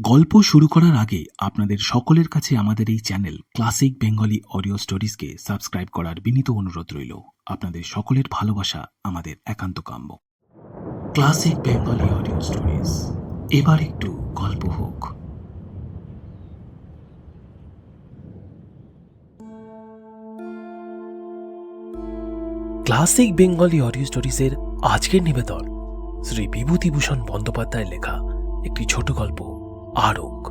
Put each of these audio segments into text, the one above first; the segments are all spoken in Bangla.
গল্প শুরু করার আগে আপনাদের সকলের কাছে আমাদের এই চ্যানেল ক্লাসিক বেঙ্গলি অডিও স্টোরিজকে সাবস্ক্রাইব করার বিনীত অনুরোধ রইল। আপনাদের সকলের ভালোবাসা, আমাদের একান্ত কাম্য। ক্লাসিক বেঙ্গলি অডিও স্টোরিজ, এবার একটু গল্প হোক। ক্লাসিক বেঙ্গলি অডিও স্টোরিজের আজকের নিবেদন শ্রী বিভূতিভূষণ বন্দ্যোপাধ্যায়ের লেখা একটি ছোট গল্প। আরক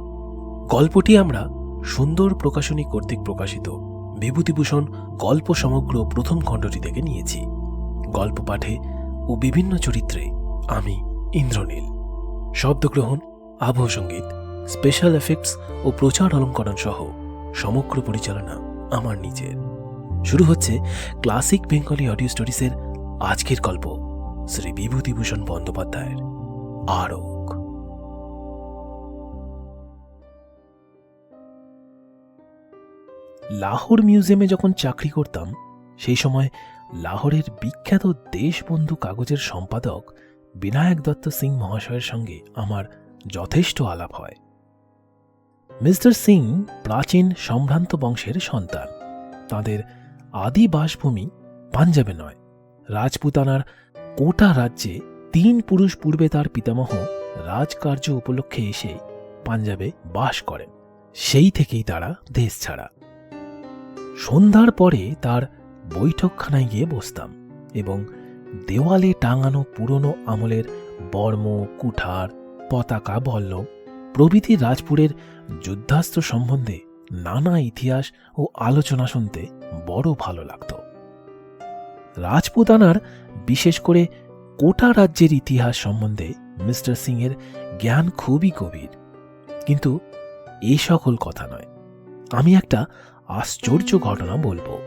গল্পটি আমরা সুন্দর প্রকাশনী কর্তৃক প্রকাশিত বিভূতিভূষণ গল্প সমগ্র প্রথম খণ্ডটি থেকে নিয়েছি। গল্প পাঠে ও বিভিন্ন চরিত্রে আমি ইন্দ্রনীল। শব্দগ্রহণ, আবহ সংগীত স্পেশাল এফেক্টস ও প্রচার অলঙ্করণ সহ সমগ্র পরিচালনা আমার নিজের। শুরু হচ্ছে ক্লাসিক বেঙ্গলি অডিও স্টোরিজের আজকের গল্প শ্রী বিভূতিভূষণ বন্দ্যোপাধ্যায়ের আরক লাহোর মিউজিয়ামে যখন চাকরি করতাম, সেই সময় লাহোরের বিখ্যাত দেশবন্ধু কাগজের সম্পাদক বিনায়ক দত্ত সিং মহাশয়ের সঙ্গে আমার যথেষ্ট আলাপ হয়। মিস্টার সিং প্রাচীন সম্ভ্রান্ত বংশের সন্তান। তাদের আদি বাসভূমি পাঞ্জাবে নয়। রাজপুতানার কোটা রাজ্যে তিন পুরুষ পূর্বে তার পিতামহ রাজকার্য উপলক্ষে এসে পাঞ্জাবে বাস করেন। সেই থেকেই তারা দেশ ছাড়া। সন্ধ্যার পরে তার বৈঠকখানায় গিয়ে বসতাম এবং দেওয়ালে টাঙানো পুরনো আমলের বর্ম, কুঠার, পতাকা, বল্লভ প্রভৃতি রাজপুরের যুদ্ধাস্ত্র সম্বন্ধে নানা ইতিহাস ও আলোচনা শুনতে বড় ভালো লাগত। রাজপুতানার বিশেষ করে কোটা রাজ্যের ইতিহাস সম্বন্ধে মিস্টার সিং এর জ্ঞান খুবই গভীর। কিন্তু এই সকল কথা নয়। আমি একটা আশ্চর্য ঘটনা বলব।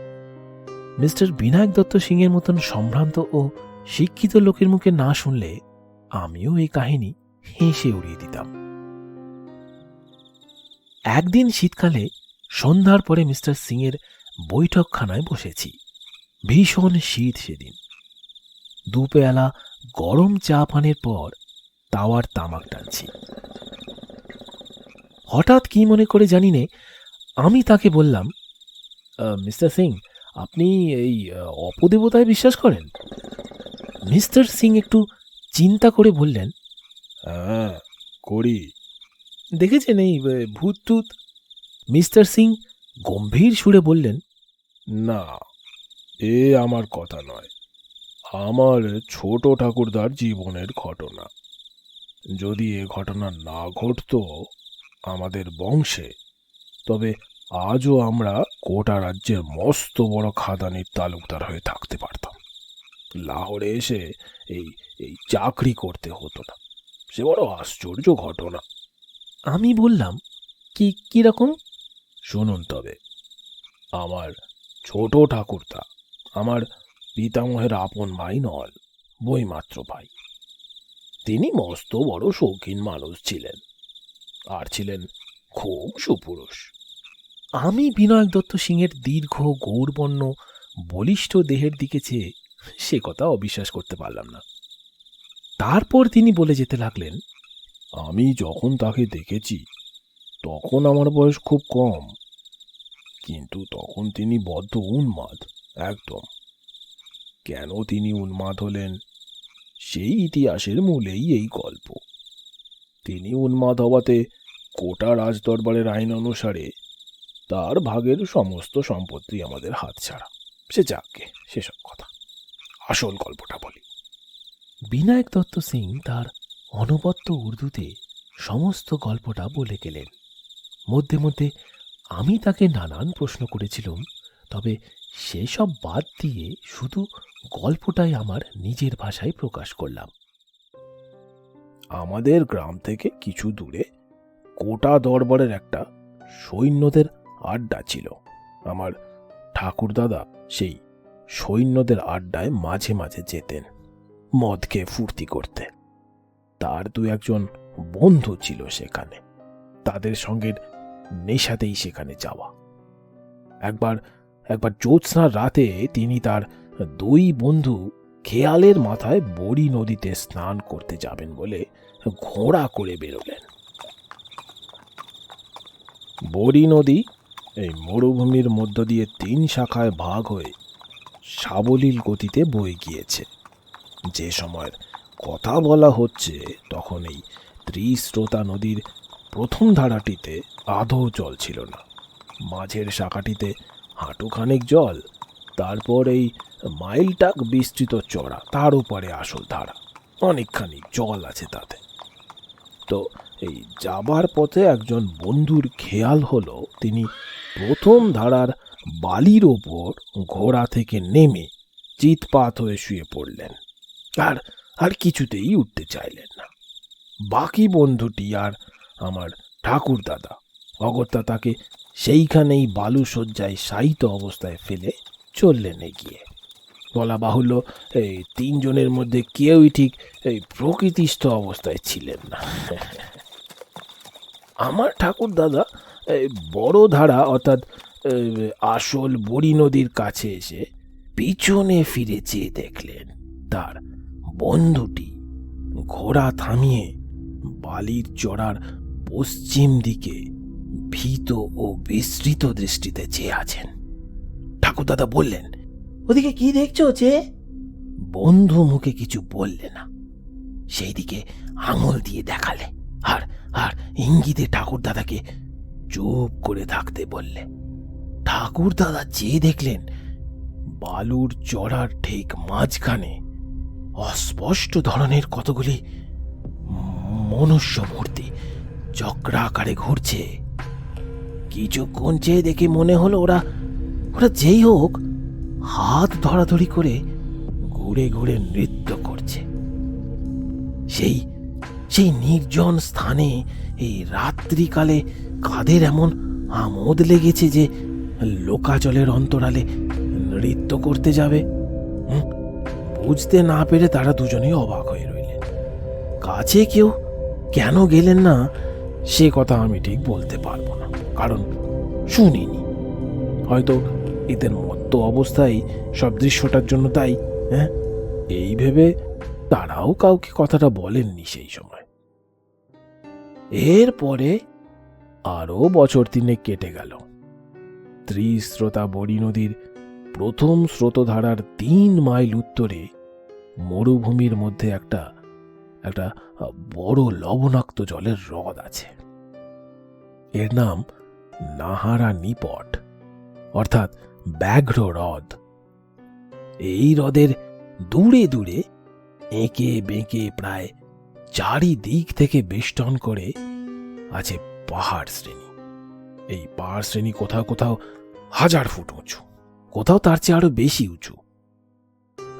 মিস্টার বিনায়ক দত্ত সিং এর মতন সম্ভ্রান্ত ও শিক্ষিত লোকের মুখে না শুনলে আমিও এই কাহিনী হেসে উড়িয়ে দিতাম। একদিন শীতকালে সন্ধ্যার পরে মিস্টার সিং এর বৈঠকখানায় বসেছি। ভীষণ শীত সেদিন। দুপেয়ালা গরম চা পানের পর তাওয়ার তামাক টানছি। হঠাৎ কি মনে করে জানি নে আমি তাকে বললাম মিস্টার সিং, আপনি এই অপদেবতায় বিশ্বাস করেন? মিস্টার সিং একটু চিন্তা করে বললেন হ্যাঁ করি। দেখেছেন এই ভূত টুত মিস্টার সিং গম্ভীর সুরে বললেন, না, এ আমার কথা নয়। আমার ছোট ঠাকুরদার জীবনের ঘটনা। যদি এ ঘটনা না ঘটতো আমাদের বংশে, তবে আজও আমরা কোটা রাজ্যের মস্ত বড় খাদানির তালুকদার হয়ে থাকতে পারতাম। লাহোরে এসে এই এই চাকরি করতে হতো না। সে বড় আশ্চর্য ঘটনা। আমি বললাম কি কীরকম শুনুন তবে আমার ছোট ঠাকুরদা আমার পিতামহের আপন ভাই নল বইমাত্র ভাই। তিনি মস্ত বড় শৌখিন মানুষ ছিলেন আর ছিলেন খুব সুপুরুষ। আমি বিনয়ক দত্ত সিংয়ের দীর্ঘ, গৌরবর্ণ, বলিষ্ঠ দেহের দিকে চেয়ে সে কথা অবিশ্বাস করতে পারলাম না। তারপর তিনি বলে যেতে লাগলেন, আমি যখন তাকে দেখেছি, তখন আমার বয়স খুব কম, কিন্তু তখন তিনি বদ্ধ উন্মাদ, একদম। কেন তিনি উন্মাদ হলেন? সেই ইতিহাসের মূলেই এই গল্প। তিনি উন্মাদ হওয়াতে কোটা রাজদরবারের আইন অনুসারে তার ভাগের সমস্ত সম্পত্তি আমাদের হাতছাড়া সে যাকে সেসব কথা। আসল গল্পটা বলি। বিনায়ক দত্ত সিং তার অনবদ্য উর্দুতে সমস্ত গল্পটা বলে গেলেন। মধ্যে মধ্যে আমি তাকে নানান প্রশ্ন করেছিলাম, তবে সেসব বাদ দিয়ে শুধু গল্পটাই আমার নিজের ভাষায় প্রকাশ করলাম। আমাদের গ্রাম থেকে কিছু দূরে কোটা দরবারের একটা সৈন্যদের আড্ডা ছিল। আমার ঠাকুরদাদা সেই সৈন্যদের আড্ডায় মাঝে মাঝে যেতেন, মদ খেয়ে ফুর্তি করতে। তার দু একজন বন্ধু ছিল সেখানে। তাদের সঙ্গে নেশাতেই সেখানে যাওয়া। একবার একবার জ্যোৎস্নার রাতে তিনি তার দুই বন্ধু খেয়ালের মাথায় বড়ি নদীতে স্নান করতে যাবেন বলে ঘোড়া করে বেরোলেন। বড়ি নদী এই মরুভূমির মধ্য দিয়ে তিন শাখায় ভাগ হয়ে সাবলীল গতিতে বয়ে গিয়েছে। যে সময়ের কথা বলা হচ্ছে, তখন এই ত্রিস্রোতা নদীর প্রথম ধারাটিতে আধো জল ছিল না। মাঝের শাখাটিতে হাঁটুখানেক জল, তারপর এই মাইলটাক বিস্তৃত চড়া, তার উপরে আসল ধারা, অনেকখানি জল আছে তাতে। তো এই যাবার পথে একজন বন্ধুর খেয়াল হলো, তিনি প্রথম ধারার বালির ওপর ঘোড়া থেকে নেমে চিৎপাত হয়ে শুয়ে পড়লেন। আর আর কিছুতেই উঠতে চাইলেন না। বাকি বন্ধুটি আর আমার ঠাকুর দাদা অগত্যা তাকে সেইখানেই বালু শয্যায় শায়িত অবস্থায় ফেলে চললেন এগিয়ে। বলা বাহুল্য, এই তিনজনের মধ্যে কেউই ঠিক এই প্রকৃতিস্থ অবস্থায় ছিলেন না। আমার ঠাকুর দাদা বড় ধারা, অর্থাৎ আসল বড়ি নদীর কাছে এসে পিছনে ফিরে চেয়ে দেখলেন তার বন্ধুটি ঘোড়া থামিয়ে বালির চড়ার পশ্চিম দিকে ভীত ও বিস্তৃত দৃষ্টিতে চেয়ে আছেন। ঠাকুরদাদা বললেন, ওদিকে কি দেখছ যে? বন্ধু মুখে কিছু বললে না। সেই দিকে আঙুল দিয়ে দেখালে। আর আর ইঙ্গিতে ঠাকুর দাদাকে চুপ করে থাকতে বললে। ঠাকুর দাদা চেয়ে দেখলেন বালুর চড়ার ঠিক মাঝখানে অস্পষ্ট ধরনের কতগুলি মনুষ্য মূর্তি চক্রাকারে ঘুরছে। কিছুক্ষণ চেয়ে দেখে মনে হলো ওরা ওরা যেই হোক, হাত ধরাধরি করে ঘুরে ঘুরে নৃত্য করছে। সেই সেই নির্জন স্থানে এই রাত্রিকালে কাদের এমন আমোদ লেগেছে যে লোকাচলের অন্তরালে নৃত্য করতে যাবে? বুঝতে না পেরে তারা দুজনেই অবাক হয়ে রইলেন। কাছে কেউ কেন গেলেন না, সে কথা আমি ঠিক বলতে পারব না, কারণ শুনিনি। হয়তো এদের মত্ত অবস্থায় সব দৃশ্যটার জন্য তাই হ্যাঁ? এই ভেবে তারাও কাউকে কথাটা বলেননি সেই সময়। এরপরে আরও বছর তিনেক কেটে গেল। ত্রিস্রোতা বড়ি নদীর প্রথম স্রোতধারার তিন মাইল উত্তরে মরুভূমির মধ্যে একটা একটা বড় লবণাক্ত জলের হ্রদ আছে। এর নাম নাহারা নিপট, অর্থাৎ ব্যাঘ্র হ্রদ। এই হ্রদের দূরে দূরে এঁকে বেঁকে প্রায় চারিদিক থেকে বেষ্টন করে আছে পাহাড় শ্রেণি। এই পাহাড় শ্রেণি কোথাও কোথাও হাজার ফুট উঁচু, কোথাও তার চেয়ে আরও বেশি উঁচু।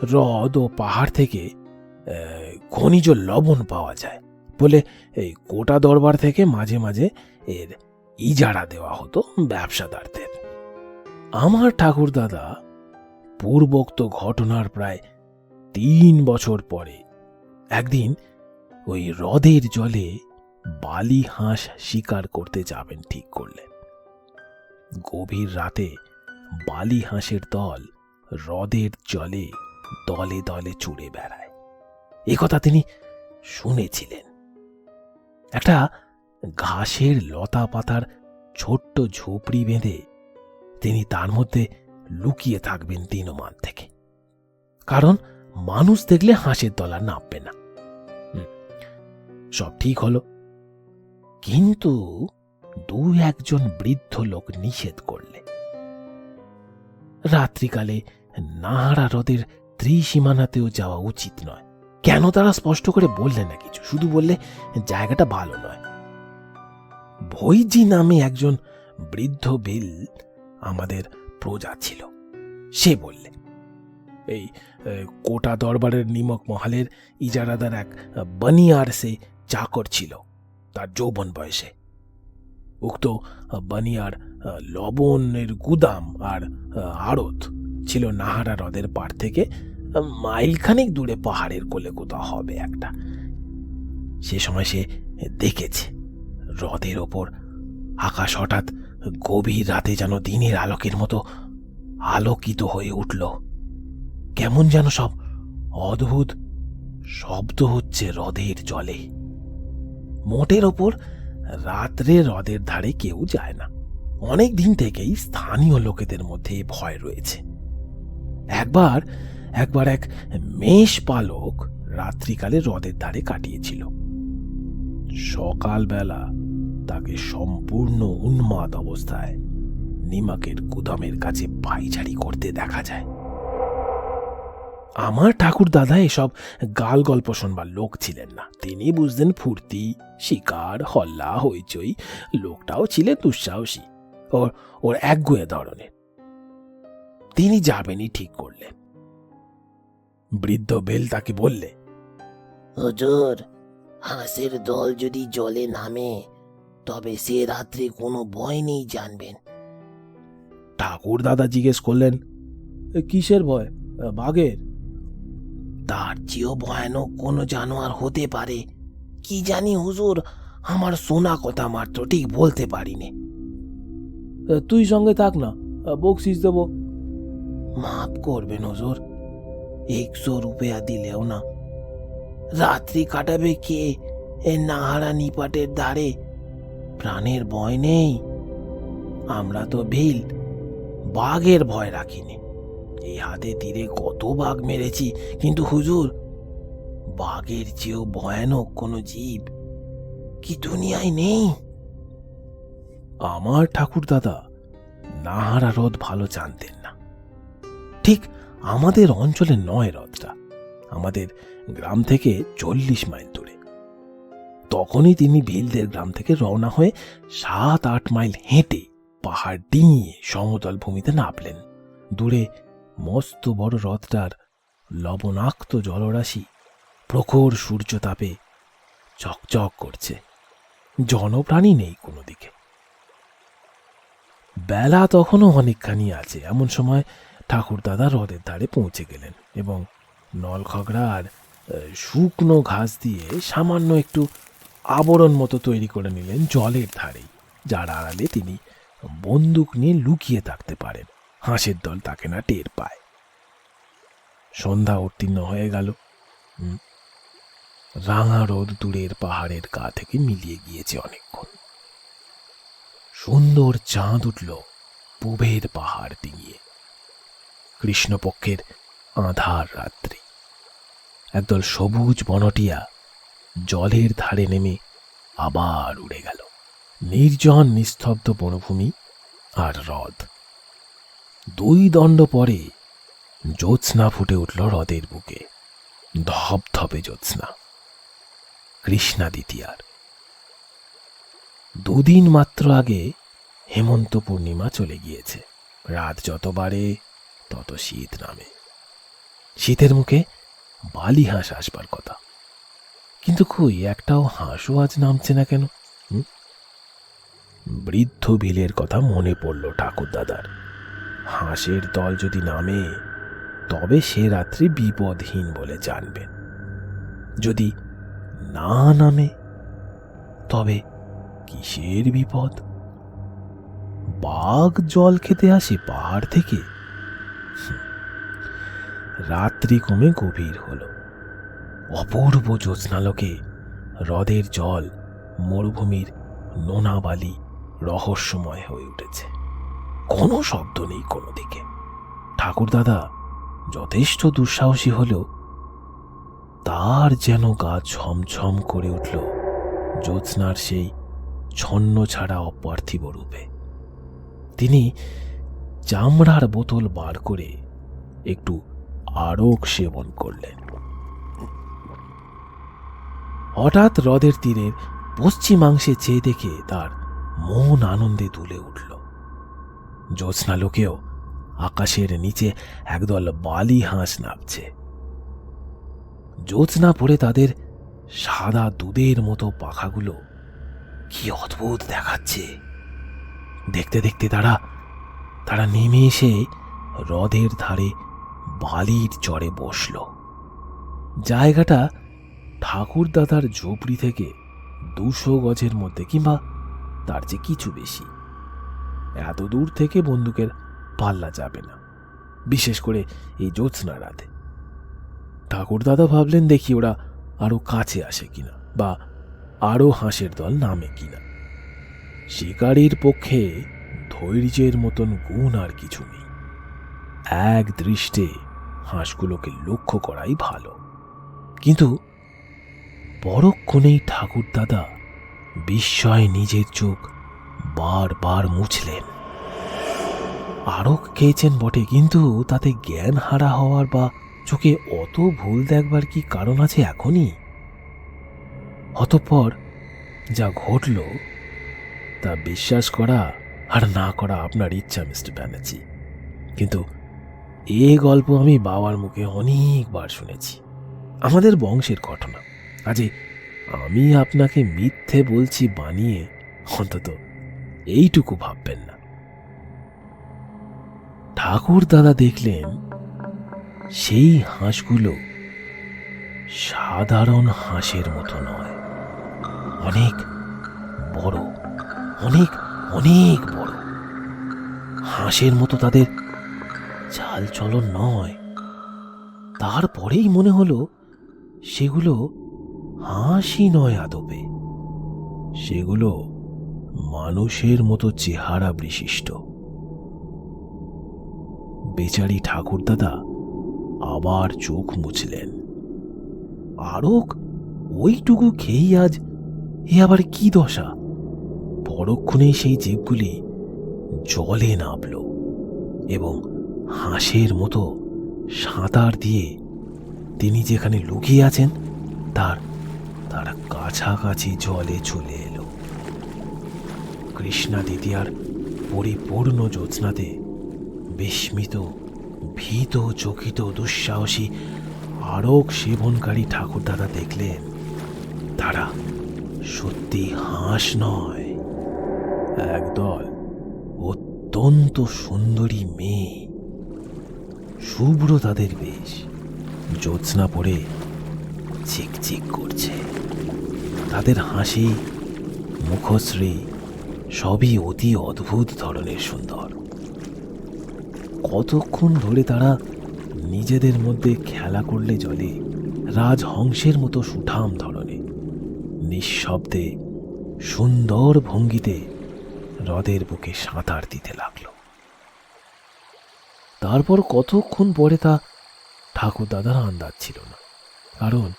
হ্রদ ও পাহাড় থেকে খনিজ লবণ পাওয়া যায় বলে এই কোটা দরবার থেকে মাঝে মাঝে এর ইজারা দেওয়া হতো ব্যবসাদারদের। আমার ঠাকুর দাদা পূর্বোক্ত ঘটনার প্রায় তিন বছর পরে একদিন ওই হ্রদের জলে বালি হাঁস শিকার করতে যাবেন ঠিক করলেন। গভীর রাতে বালি হাঁসের দল হ্রদের জলে দলে দলে চড়ে বেড়ায়। কথা তিনি শুনেছিলেন। একটা ঘাসের লতা পাতার ছোট্ট ঝুপড়ি বেঁধে তিনি তার মধ্যে লুকিয়ে থাকবেন দিনমান থেকে। কারণ মানুষ দেখলে হাঁসের দলা নামবে না। সব ঠিক হলো। কিন্তু দু একজন বৃদ্ধ লোক নিষেধ করলে। রাত্রিকালে নাহারা হ্রদের ত্রিসীমানাতেও যাওয়া উচিত নয়। কেন তারা স্পষ্ট করে বললে না কিছু? শুধু বললে জায়গাটা ভালো নয়। ভৈজি নামে একজন বৃদ্ধ বিল আমাদের প্রজা ছিল। সে বললে, এই কোটা দরবারের নিমক মহালের ইজারাদার এক বনিয়ার সে চাকর ছিল। তার যৌবন বয়সে। উক্ত বানিয়ার লবণের গুদাম আর আড়ত ছিল নাহারা হ্রদের পার থেকে মাইলখানেক দূরে পাহাড়ের কোলে কোথাও হবে একটা। সে সময় সে দেখেছে হ্রদের ওপর আকাশ হঠাৎ গভীর রাতে যেন দিনের আলোকের মতো আলোকিত হয়ে উঠল। কেমন যেন সব অদ্ভুত শব্দ হচ্ছে হ্রদের জলে। মোটের ওপর রাত্রে হ্রদের ধারে কেউ যায় না। অনেক দিন থেকেই স্থানীয় লোকেদের মধ্যে ভয় রয়েছে। একবার একবার এক মেষ পালক রাত্রিকালে হ্রদের ধারে কাটিয়েছিল। সকালবেলা তাকে সম্পূর্ণ উন্মাদ অবস্থায় নিমাকের গুদামের কাছে পাইচারি করতে দেখা যায়। আমার ঠাকুর দাদা এসব গাল গল্প শোনবার লোক ছিলেন না। তিনি বুঝতেন ফুর্তি শিকার হল্লা হইচই লোকটাও ছিলেন দুঃসাহসী। ওর ওর একগুয়ে ধরনের। তিনি যাবেনই ঠিক করলেন বৃদ্ধ বেল তাকে বললে হুজুর হাঁসের দল যদি জলে নামে তবে সে রাত্রে কোনো ভয় নেই জানবেন। ঠাকুর দাদা জিজ্ঞেস করলেন "এ, কিসের ভয়? "এ, বাঘের? তার চেয়েও ভয়ানক কোনো জানোয়ার হতে পারে। কি জানি হুজুর আমার শোনা কথা মাত্র ঠিক বলতে পারিনি। "এ, তুই সঙ্গে থাক না বকশিস দেবো। মাফ করবেন হুজুর একশো রুপিয়া দিলেও না। রাত্রি কাটাবে কে? এ নাহারা নিপাটের দ্বারে। প্রাণের ভয় নেই। আমরা তো ভিল বাঘের ভয় রাখিনি। এই হাতে তীরে কত বাঘ মেরেছি, কিন্তু হুজুর, বাঘের চেয়েও ভয়ানক কোনো জীব কি দুনিয়ায় নেই? আমার ঠাকুর দাদা নাহারা হ্রদ ভালো জানতেন না। ঠিক আমাদের অঞ্চলে নয় হ্রদটা আমাদের গ্রাম থেকে চল্লিশ মাইল দূরে। তখনই তিনি ভিলদের গ্রাম থেকে রওনা হয়ে সাত আট মাইল হেঁটে পাহাড় ডিঙিয়ে সমতল ভূমিতে নামলেন। দূরে মস্ত বড় হ্রদটার লবণাক্ত জলরাশি প্রখর সূর্যতাপে চকচক করছে। জনপ্রাণী নেই কোনো দিকে বেলা তখনও অনেকখানি আছে। এমন সময় ঠাকুরদাদা হ্রদের ধারে পৌঁছে গেলেন এবং নলখগড়ার আহ, শুকনো ঘাস দিয়ে সামান্য একটু আবরণ মতো তৈরি করে নিলেন জলের ধারেই যার আড়ালে তিনি বন্দুক নিয়ে লুকিয়ে থাকতে পারেন। হাঁসের দল তাকে না টের পায়। সন্ধ্যা উত্তীর্ণ হয়ে গেল। রাঙা রোদ দূরের পাহাড়ের গা থেকে মিলিয়ে গিয়েছে অনেকক্ষণ। সুন্দর চাঁদ উঠল পূবের পাহাড় ডিঙিয়ে। কৃষ্ণপক্ষের আধার রাত্রি। একদল সবুজ বনটিয়া জলের ধারে নেমে আবার উড়ে গেল। নির্জন, নিস্তব্ধ বনভূমি আর হ্রদ। দুই দণ্ড পরে জ্যোৎস্না ফুটে উঠল হ্রদের বুকে। ধপধপে জ্যোৎস্না। কৃষ্ণা দ্বিতীয়ার দুদিন মাত্র আগে হেমন্ত পূর্ণিমা চলে গিয়েছে। রাত যত বাড়ে, তত শীত নামে। শীতের মুখে বালি হাঁস আসবার কথা। কিন্তু কই, একটাও হাঁসও আজ নামছে না কেন? বৃদ্ধ বিলের কথা মনে পড়ল ঠাকুর দাদার হাঁসের দল যদি নামে, তবে সে রাত্রি বিপদহীন বলে জানবেন যদি না নামে, তবে কিসের বিপদ? বাঘ জল খেতে আসে পাহাড় থেকে। রাত্রি কমে গভীর হল। অপূর্ব জ্যোৎস্নালোকে হ্রদের জল মরুভূমির নোনা বালি রহস্যময় হয়ে উঠেছে। কোনো শব্দ নেই কোনো দিকে ঠাকুরদাদা যথেষ্ট দুঃসাহসী হলেও তার যেন গা ছমছম করে উঠল জ্যোৎস্নার সেই ছন্ন ছাড়া অপার্থিব রূপে। তিনি চামড়ার বোতল বার করে একটু আরক সেবন করলেন। হঠাৎ হ্রদের তীরের পশ্চিমাংশে চেয়ে দেখে তার মন আনন্দে তুলে উঠল। জ্যোৎস্না লোকেও আকাশের নিচে একদল বালি হাঁস নামছে। জ্যোৎস্না পড়ে তাদের সাদা দুধের মতো পাখাগুলো কি অদ্ভুত দেখাচ্ছে। দেখতে দেখতে তারা তারা নেমে এসে হ্রদের ধারে বালির চরে বসল। জায়গাটা ঠাকুর দাদার ঝুপড়ি থেকে দুশো গজের মধ্যে কিংবা তার চেয়ে কিছু বেশি। এত দূর থেকে বন্দুকের পাল্লা যাবে না, বিশেষ করে এই জ্যোৎস্না রাতে। ঠাকুর দাদা ভাবলেন দেখি ওরা আরও কাছে আসে কিনা বা আরও হাঁসের দল নামে কিনা। শিকারীর পক্ষে ধৈর্যের মতন গুণ আর কিছু নেই। এক দৃষ্টে হাঁসগুলোকে লক্ষ্য করাই ভালো। কিন্তু পরক্ষণেই ঠাকুর দাদা বিস্ময়ে নিজের চোখ বারবার মুছলেন। আরও খেয়েছেন বটে, কিন্তু তাতে জ্ঞান হারা হওয়ার বা চোখে অত ভুল দেখবার কি কারণ আছে এখনই? অতঃপর যা ঘটল, তা বিশ্বাস করা আর না করা আপনার ইচ্ছা, মিস্টার ব্যানার্জি। কিন্তু এ গল্প আমি বাবার মুখে অনেকবার শুনেছি। আমাদের বংশের ঘটনা। কাজে আমি আপনাকে মিথ্যে বলছি বানিয়ে অন্তত এইটুকু ভাববেন না। ঠাকুর দাদা দেখলেন সেই হাঁসগুলো সাধারণ হাঁসের মতো নয়। অনেক বড়, অনেক অনেক বড়। হাঁসের মতো তাদের চাল চলন নয়। তারপরেই মনে হলো সেগুলো হাঁসই নয় আদবে সেগুলো মানুষের মতো চেহারা বিশিষ্ট। বেচারি ঠাকুরদাদা আবার চোখ মুছলেন। আরক, ওইটুকু খেয়েই আজ এ আবার কি দশা? পরক্ষণেই সেই জীবগুলি জলে নামল এবং হাঁসের মতো সাঁতার দিয়ে তিনি যেখানে লুকিয়ে আছেন, তার তার কাছাকাছি জলে চলে কৃষ্ণা দ্বিতীয়ার পরিপূর্ণ জ্যোৎস্নাতে বিস্মিত, ভীত, চকিত, দুঃসাহসী আরক সেবনকারী ঠাকুরদাদা দেখলেন, তারা সত্যি হাঁস নয়। একদল অত্যন্ত সুন্দরী মেয়ে। শুভ্র তাদের বেশ জ্যোৎস্না পড়ে চিকচিক করছে। তাদের হাসি, মুখশ্রী সবই অতি অদ্ভুত ধরনের সুন্দর। কতক্ষণ ধরে তারা নিজেদের মধ্যে খেলা করলে জলে রাজহংসের মতো সুঠাম ধরনে, নিঃশব্দে সুন্দর ভঙ্গিতে হ্রদের বুকে সাঁতার দিতে লাগল। তারপর কতক্ষণ পরে তা ঠাকুরদাদার আন্দাজ ছিল না, কারণ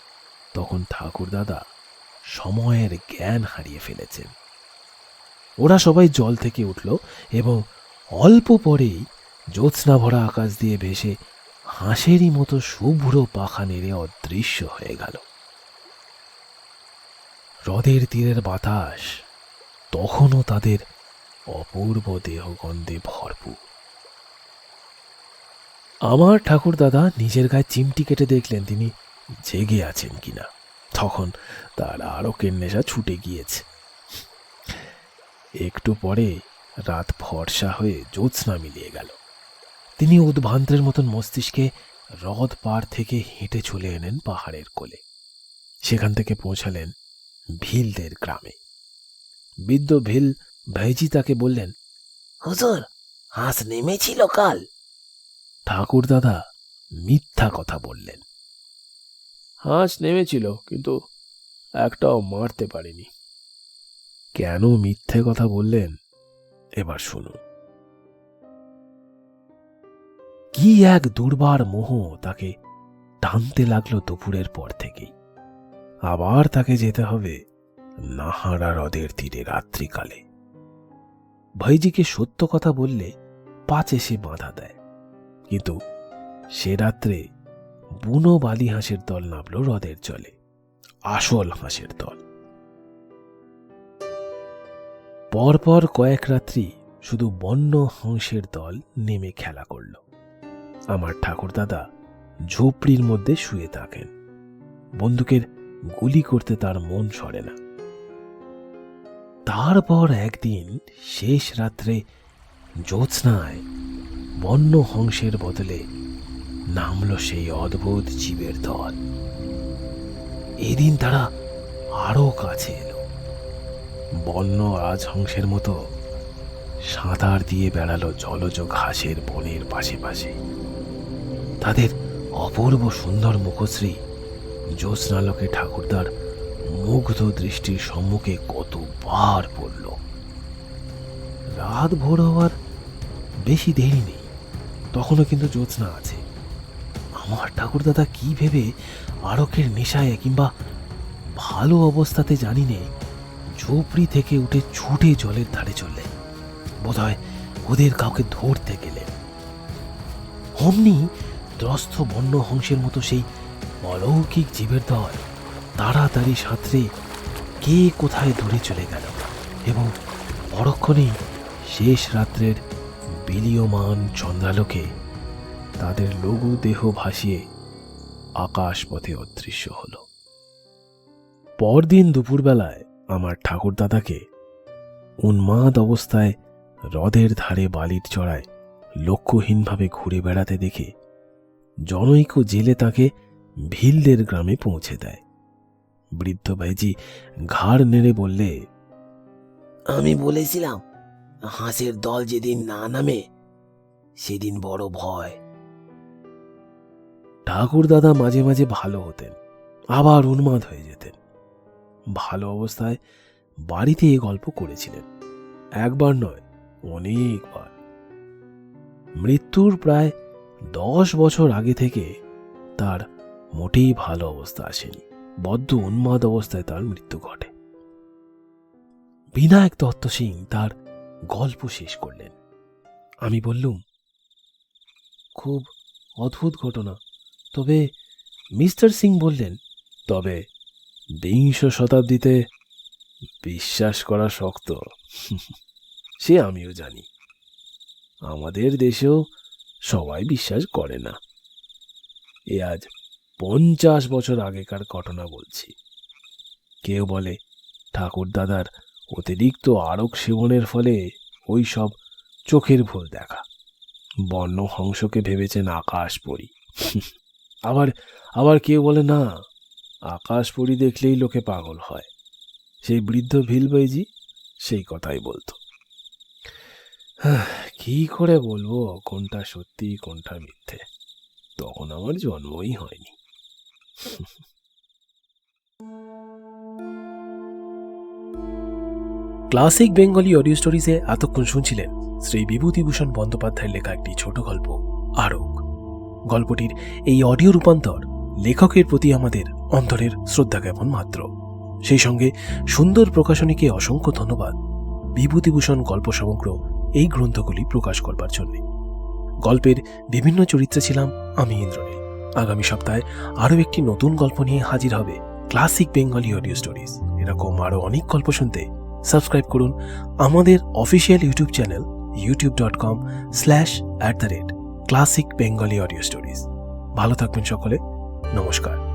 তখন ঠাকুরদাদা সময়ের জ্ঞান হারিয়ে ফেলেছেন। ওরা সবাই জল থেকে উঠল এবং অল্প পরেই জ্যোৎস্না ভরা আকাশ দিয়ে ভেসে হাঁসেরই মতো শুভ্র পাখা নেড়ে অদৃশ্য হয়ে গেল। হ্রদের তীরের বাতাস তখনও তাদের অপূর্ব দেহগন্ধে ভরপুর। আমার ঠাকুর দাদা নিজের গায়ে চিমটি কেটে দেখলেন তিনি জেগে আছেন কিনা। তখন তার আরকের নেশা ছুটে গিয়েছে। একটু পরে রাত ফর্সা হয়ে জ্যোৎস্না মিলিয়ে গেল। তিনি উদ্ভান্তের মতন মস্তিষ্কে হ্রদ পার থেকে হেঁটে চলে এলেন পাহাড়ের কোলে। সেখান থেকে পৌঁছালেন ভিলদের গ্রামে। বৃদ্ধ ভিল ভাইজি তাকে বললেন, হুজুর, হাঁস নেমেছিল কাল। ঠাকুর দাদা মিথ্যা কথা বললেন, হাঁস নেমেছিল, কিন্তু একটাও মারতে পারেনি। কেন মিথ্যে কথা বললেন? এবার শুনুন। কি এক দুর্বার মোহ তাকে টানতে লাগল দুপুরের পর থেকেই। আবার তাকে যেতে হবে নাহারা হ্রদের তীরে রাত্রিকালে। ভাইজিকে সত্য কথা বললে পাচ সে বাধা দেয়। কিন্তু সে রাত্রে বুনো বালি হাঁসের দল নামল হ্রদের জলে, আসল হাঁসের দল। পরপর কয়েক রাত্রি শুধু বন্য হংসের দল নেমে খেলা করল। আমার ঠাকুরদাদা ঝোপড়ির মধ্যে শুয়ে থাকেন। বন্দুকের গুলি করতে তার মন সরে না। তারপর একদিন শেষ রাত্রে জ্যোৎস্নায় বন্য হংসের বদলে নামলো সেই অদ্ভুত জীবের দল। এদিন তারা আরও কাছে এলো। বন্য রাজহংসের মতো সাঁতার দিয়ে বেড়ালো জলজ ঘাসের বনের পাশে পাশে তাদের অপূর্ব সুন্দর মুখশ্রী জ্যোৎস্নালোকে ঠাকুরদার মুগ্ধ দৃষ্টির সম্মুখে কতবার পড়ল। রাত ভোর হওয়ার বেশি দেরি নেই, তখনও কিন্তু জ্যোৎস্না আছে। আমার ঠাকুরদাদা কি ভেবে আরকের নেশায় কিংবা ভালো অবস্থাতে জানি নে ঝুপড়ি থেকে উঠে ছুটে জলের ধারে চললেন। বোধহয় ওদের কাউকে ধরতে গেলেন। অমনি ত্রস্ত বন্য হংসের মতো সেই অলৌকিক জীবের দল তাড়াতাড়ি সাঁতরে কে কোথায় দূরে চলে গেল এবং পরক্ষণেই শেষ রাত্রের বিলীয়মান চন্দ্রালোকে তাদের লঘু দেহ ভাসিয়ে আকাশ পথে অদৃশ্য হল। পরদিন দুপুরবেলায় আমার ঠাকুরদাদাকে উন্মাদ অবস্থায় হ্রদের ধারে বালির চড়ায় লক্ষ্যহীনভাবে ঘুরে বেড়াতে দেখে জনৈক জেলে তাকে ভিলদের গ্রামে পৌঁছে দেয়। বৃদ্ধ ভাইজি ঘাড় নেড়ে বললে আমি বলেছিলাম হাঁসের দল যেদিন না নামে সেদিন বড় ভয়। ঠাকুর দাদা মাঝে মাঝে ভালো হতেন আবার উন্মাদ হয়ে যেতেন। ভালো অবস্থায় বাড়িতে এ গল্প করেছিলেন। একবার নয়, অনেকবার। মৃত্যুর প্রায় দশ বছর আগে থেকে তার মোটেই ভালো অবস্থা আসেনি। বদ্ধ উন্মাদ অবস্থায় তার মৃত্যু ঘটে। বিনায়ক দত্ত সিং তার গল্প শেষ করলেন। আমি বললুম, খুব অদ্ভুত ঘটনা। তবে মিস্টার সিং বললেন, তবে বিংশ শতাব্দীতে বিশ্বাস করা শক্ত। সে আমিও জানি। আমাদের দেশেও সবাই বিশ্বাস করে না। এ আজ পঞ্চাশ বছর আগেকার ঘটনা বলছি। কেউ বলে, ঠাকুর দাদার অতিরিক্ত আরক সেবনের ফলে ওই সব চোখের ভুল দেখা। বন্য হংসকে ভেবেছেন আকাশ পরি। আবার আবার কেউ বলে, না আকাশ পরি দেখলেই লোকে পাগল হয়। সেই বৃদ্ধ ভিলবাইজি সেই কথাই বলতো। কি করে বলব, কোনটা সত্যি, কোনটা মিথ্যে? তখন আমার জন্মই হয়নি। ক্লাসিক বেঙ্গলি অডিও স্টোরিজে এতক্ষণ শুনছিলেন শ্রী বিভূতিভূষণ বন্দ্যোপাধ্যায়ের লেখা একটি ছোট গল্প, আরক। গল্পটির এই অডিও রূপান্তর লেখকের প্রতি আমাদের অন্তরের শ্রদ্ধা জ্ঞাপন মাত্র। সেই সঙ্গে সুন্দর প্রকাশনীকে অসংখ্য ধন্যবাদ। বিভূতিভূষণ গল্প সমগ্র এই গ্রন্থগুলি প্রকাশ করবার জন্য। গল্পের বিভিন্ন চরিত্রে ছিলাম আমি, ইন্দ্রনীল। আগামী সপ্তাহে আরও একটি নতুন গল্প নিয়ে হাজির হবে ক্লাসিক বেঙ্গলি অডিও স্টোরিজ। এরকম আরও অনেক গল্প শুনতে সাবস্ক্রাইব করুন আমাদের official YouTube channel YouTube dot com slash at the rate classic Bengali audio stories. ভালো থাকবেন সকলে। নমস্কার।